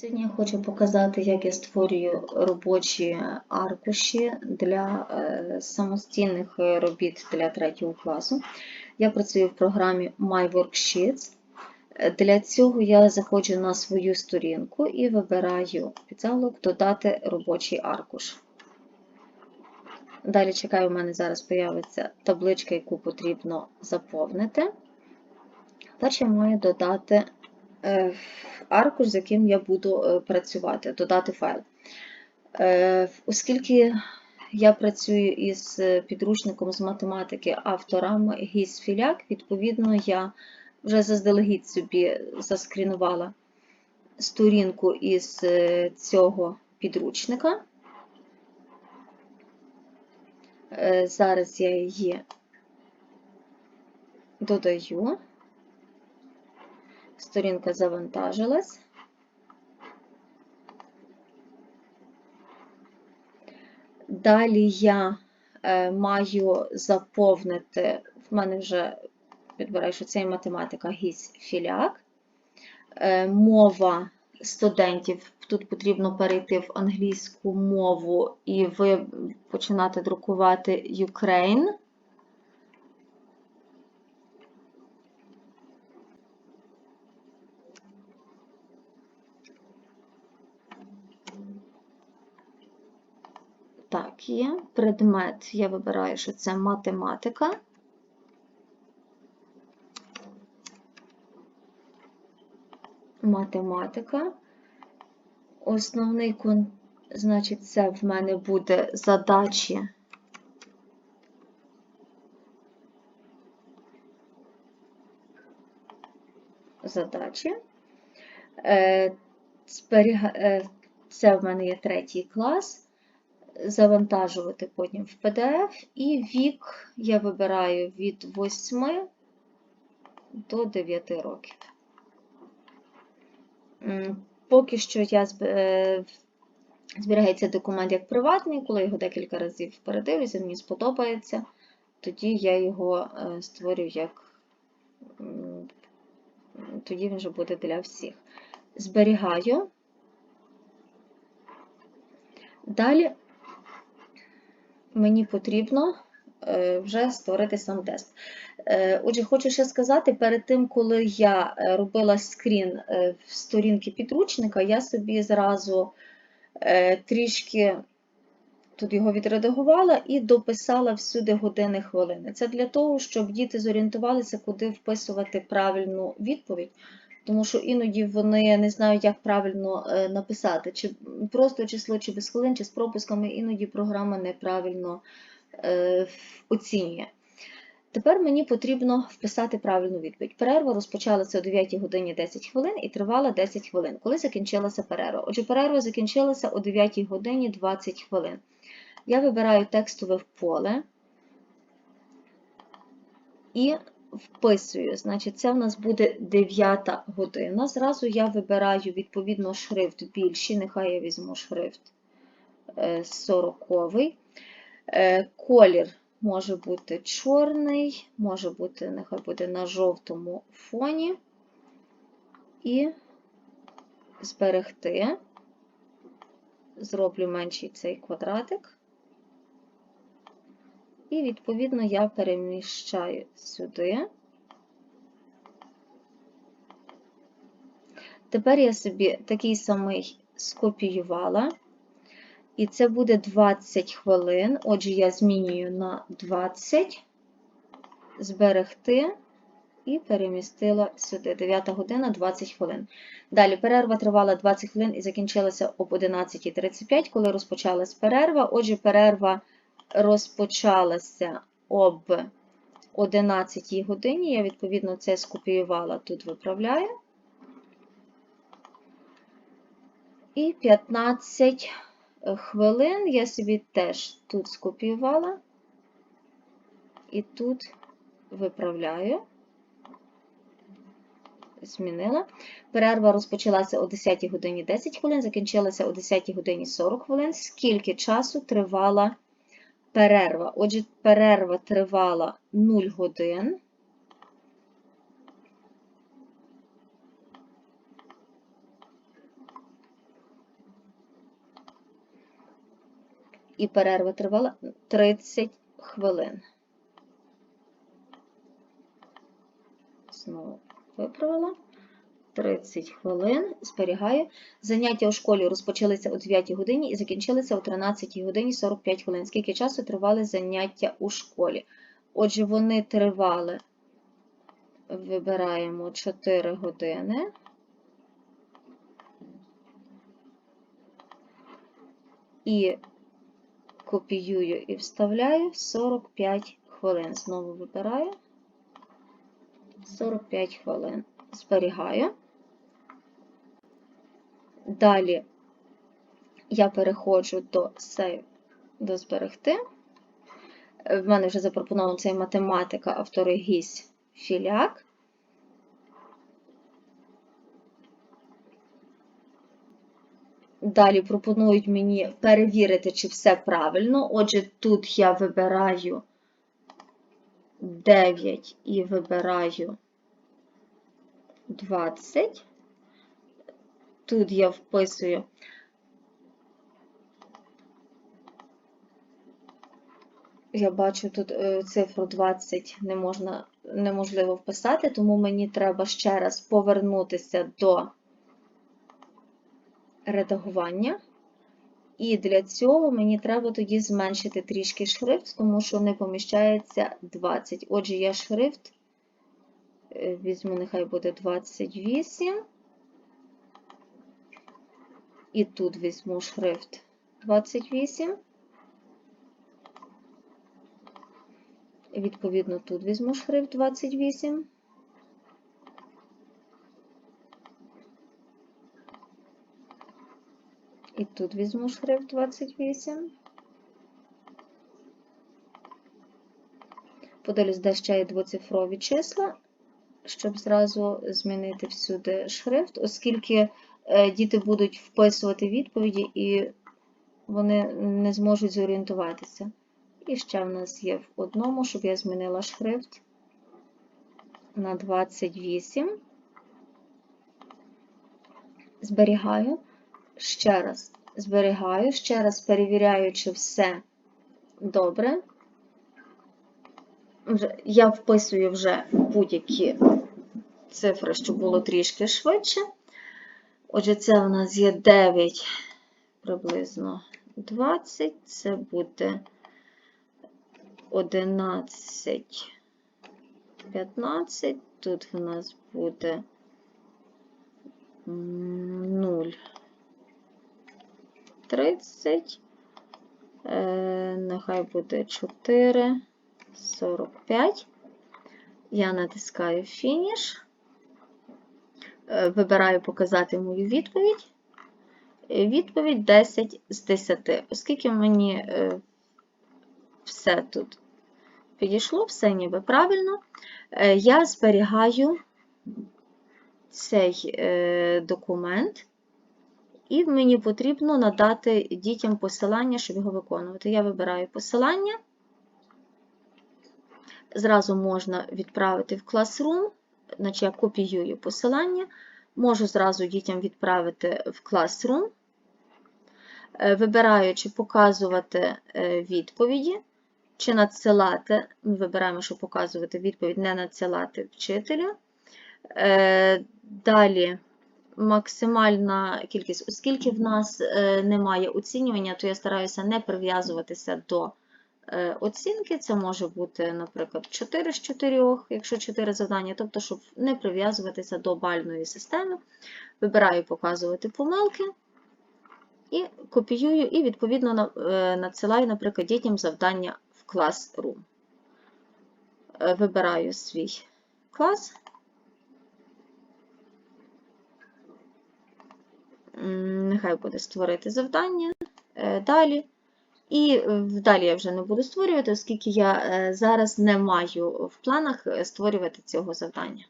Сьогодні я хочу показати, як я створюю робочі аркуші для е, самостійних е, робіт для третього класу. Я працюю в програмі My Worksheets. Е, Для цього я заходжу на свою сторінку і вибираю підзалог Додати робочий аркуш. Далі чекаю, у мене зараз появиться табличка, яку потрібно заповнити. Перше маю додати аркуш, з яким я буду е, працювати, додати файл. Е, Оскільки я працюю із е, підручником з математики авторам Гіс Філяк, відповідно, я вже заздалегідь собі заскрінувала сторінку із е, цього підручника. Е, Зараз я її додаю. Сторінка завантажилась. Далі я е, маю заповнити, в мене вже підбираю, що це є математика гісь філяк. Е, мова студентів. Тут потрібно перейти в англійську мову і ви починати друкувати Ukraine. Так, є. Предмет, я вибираю, що це математика. Математика. Основний, кон... значить, це в мене буде задачі. Задачі. Е, е, Це в мене є третій клас завантажувати потім в PDF, і вік я вибираю від 8 до 9 років. Поки що я е, зберігається документ як приватний, коли його декілька разів передивлюся, мені сподобається, тоді я його е, створю як тоді він вже буде для всіх. Зберігаю. Далі мені потрібно е, вже створити сам тест. Е, Отже, хочу ще сказати, перед тим, коли я е, робила скрін в сторінки підручника, я собі зразу трішки тут його відредагувала і дописала всюди години хвилини. Це для того, щоб діти зорієнтувалися, куди вписувати правильну відповідь. Тому що іноді вони не знають, як правильно е, написати, чи просто число, чи без хвилин, чи з пропусками, іноді програма неправильно е, оцінює. Тепер мені потрібно вписати правильну відповідь. Перерва розпочалася о 9 годині 10 хвилин і тривала 10 хвилин, коли закінчилася перерва. Отже, перерва закінчилася о 9 годині 20 хвилин. Я вибираю текстове поле і вписую. Значить, це в нас буде 9 година. Зразу я вибираю відповідно шрифт більший, нехай я візьму шрифт 40 Колір може бути чорний, може бути, нехай буде на жовтому фоні. І зберегти. Зроблю менший цей квадратик. І, відповідно, я переміщаю сюди. Тепер я собі такий самий скопіювала. І це буде 20 хвилин. Отже, я змінюю на 20, зберегти і перемістила сюди. 9 година 20 хвилин. Далі перерва тривала 20 хвилин і закінчилася об 11.35, коли розпочалась перерва. Отже, перерва розпочалася об 11 годині. Я, відповідно, це скопіювала, тут виправляю. І 15 хвилин я собі теж тут скопіювала і тут виправляю. Змінила. Перерва розпочалася о 10 годині 10 хвилин, закінчилася о 10 годині 40 хвилин. Скільки часу тривала перерва. Отже, перерва тривала 0 годин. І перерва тривала 30 хвилин. Знову виправила. 30 хвилин. Зберігаю. Заняття у школі розпочалися о 9 годині і закінчилися о 13 годині 45 хвилин. Скільки часу тривали заняття у школі? Отже, вони тривали, вибираємо 4 години. І копіюю і вставляю 45 хвилин. Знову вибираю 45 хвилин. Зберігаю. Далі я переходжу до Save, до зберегти. В мене вже запропоновано цей математика, автори Гісь Філяк. Далі пропонують мені перевірити, чи все правильно. Отже, тут я вибираю 9 і вибираю 20. Тут я вписую я бачу тут е, цифру 20 не можна, неможливо вписати, тому мені треба ще раз повернутися до редагування. І для цього мені треба тоді зменшити трішки шрифт, тому що не поміщається 20. Отже, я шрифт е, візьму, нехай буде 28. І тут візьму шрифт 28. Відповідно, тут візьму шрифт 28. І тут візьму шрифт 28. Подивлюсь, де ще є двоцифрові числа, щоб зразу змінити всюди шрифт, оскільки діти будуть вписувати відповіді і вони не зможуть зорієнтуватися. І ще в нас є в одному, щоб я змінила шрифт на 28. Зберігаю. Ще раз зберігаю, ще раз перевіряю, чи все добре. Я вписую вже будь-які цифри, щоб було трішки швидше. Отже, це у нас є 9 приблизно 20, це буде 11, 15, тут в нас буде 0, 30, е, нехай буде 4, 45. Я натискаю фініш, вибираю показати мою відповідь. Відповідь 10 з 10, оскільки мені е, все тут підійшло, все ніби правильно. Е, я зберігаю цей е, документ, і мені потрібно надати дітям посилання, щоб його виконувати. Я вибираю посилання. Зразу можна відправити в Classroom, значить я копіюю посилання, можу зразу дітям відправити в Classroom, е, вибираю, чи показувати відповіді. Чи надсилати, ми вибираємо, щоб показувати відповідь, не надсилати вчителю. Е, далі максимальна кількість, оскільки в нас е, немає оцінювання, то я стараюся не прив'язуватися до е, оцінки. Це може бути, наприклад, 4 з 4, якщо 4 завдання, тобто, щоб не прив'язуватися до бальної системи. Вибираю показувати помилки. І копіюю, і, відповідно, надсилаю, наприклад, дітям завдання в Classroom. Е, вибираю свій клас. Нехай буде створити завдання е, далі. І далі я вже не буду створювати, оскільки я е, зараз не маю в планах створювати цього завдання.